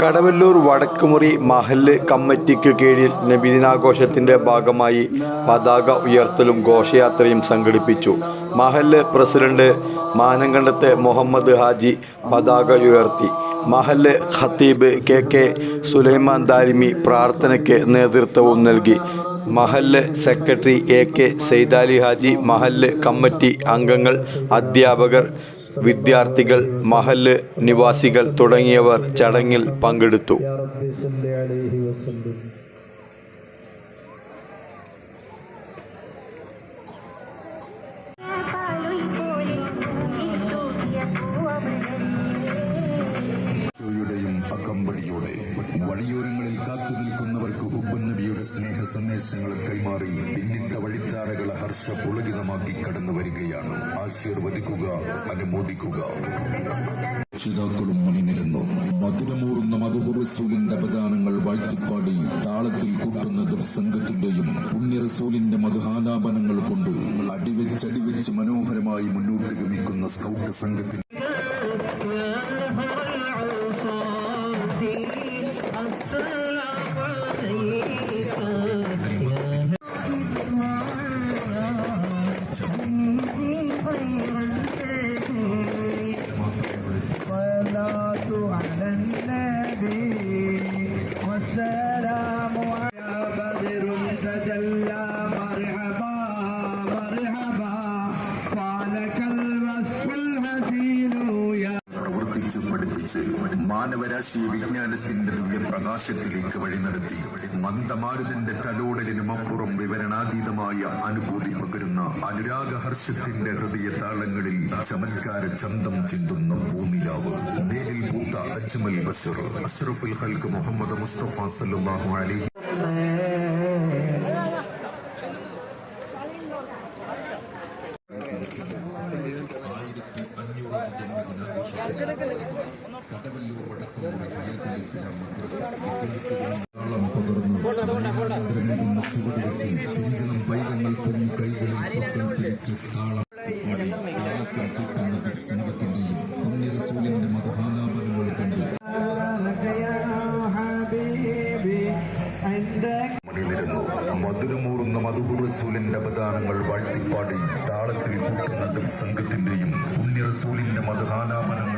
കടവല്ലൂർ വടക്കുമുറി മഹല്ല് കമ്മിറ്റിക്ക് കീഴിൽ നബിദിനാഘോഷത്തിന്റെ ഭാഗമായി പതാക ഉയർത്തലും ഘോഷയാത്രയും സംഘടിപ്പിച്ചു. മഹല്ല് പ്രസിഡന്റ് മാനങ്കണ്ടത്തെ മുഹമ്മദ് ഹാജി പതാക ഉയർത്തി. മഹല്ല് ഖത്തീബ് കെ കെ സുലൈമാൻ ദാരിമി പ്രാർത്ഥനയ്ക്ക് നേതൃത്വവും നൽകി. മഹല്ല് secretary A K Saithali Haji മഹല്ല് കമ്മിറ്റി അംഗങ്ങൾ അധ്യാപകർ വിദ്യാർത്ഥികൾ മഹല്ല് നിവാസികൾ തുടങ്ങിയവർ ചടങ്ങിൽ പങ്കെടുത്തു. വഴിയോരങ്ങളിൽ കാത്തു നബിയുടെ സ്നേഹ സന്ദേശങ്ങൾ കൈമാറി പിന്നിട്ട വഴിത്താരകളെ ഹർഷ പുളകിതമാക്കി കടന്നു വരികയാണ്. ആശീർവദിക്കുക അനുമോദിക്കുക. രക്ഷിതാക്കളും മണിനിരന്നു മധുരമൂറുന്ന മധുഹുറസൂലിന്റെ അപദാനങ്ങൾ വാഴ്ത്തിപ്പാടി താളത്തിൽ കൂട്ടുന്ന ദർസംഗത്തിന്റെയും പുണ്യറസൂലിന്റെ മധുഹാലാപനങ്ങൾ കൊണ്ട് അടിവെച്ചടിവെച്ച് മനോഹരമായി മുന്നോട്ട് ഗമിക്കുന്ന സ്കൗട്ട് സംഘത്തിന് الصلاة على النبي والسلام يا بدر مرحبا مرحبا. فعلك الوصف പഠിപ്പിച്ച് മാനവരാശിയെ വിജ്ഞാനത്തിന്റെ ദിവ്യപ്രകാശത്തിലേക്ക് വഴി നടത്തി മന്ദമാരുതന്റെ തലോടലിനും അപ്പുറം വിവരണാതീതമായ അനുഭൂതി പകരുന്ന അനുരാഗഹർഷത്തിന്റെ ഹൃദയ താളങ്ങളിൽ ചമത്കാര ചന്തം ചിന്തുന്ന പൂനിലാവ് നേരിൽ പൂത്ത അജ്മൽ ബഷർ അഷ്റഫുൽ ഹൽക്ക് മുഹമ്മദ് മുസ്തഫ സല്ലാഹു അലൈഹി കടവല്ലൂർ വടക്കുമുറി ഹയത്തുൽ ഇസ്ലാം മദ്രസ വിദ്യാർത്ഥികളും പകർന്ന് ചുവട് വെച്ച് പിഞ്ചനം പൈതങ്ങൾ കുഞ്ഞു കൈകളിൽ പൊട്ടം പിടിച്ച് താളം പാടി താളത്തിൽ കൂട്ടുന്ന റസൂലിന്റെ മതഹാലാപനങ്ങൾ കൊണ്ട് മണിലിരുന്നു മധുരമൂറുന്ന മധുഹുറസൂലിന്റെ അവതാരങ്ങൾ വാഴ്ത്തിപ്പാടി. താള സംഘത്തിന്റെയും പുണ്യറസൂലിന്റെ മതഹാലാപനങ്ങൾ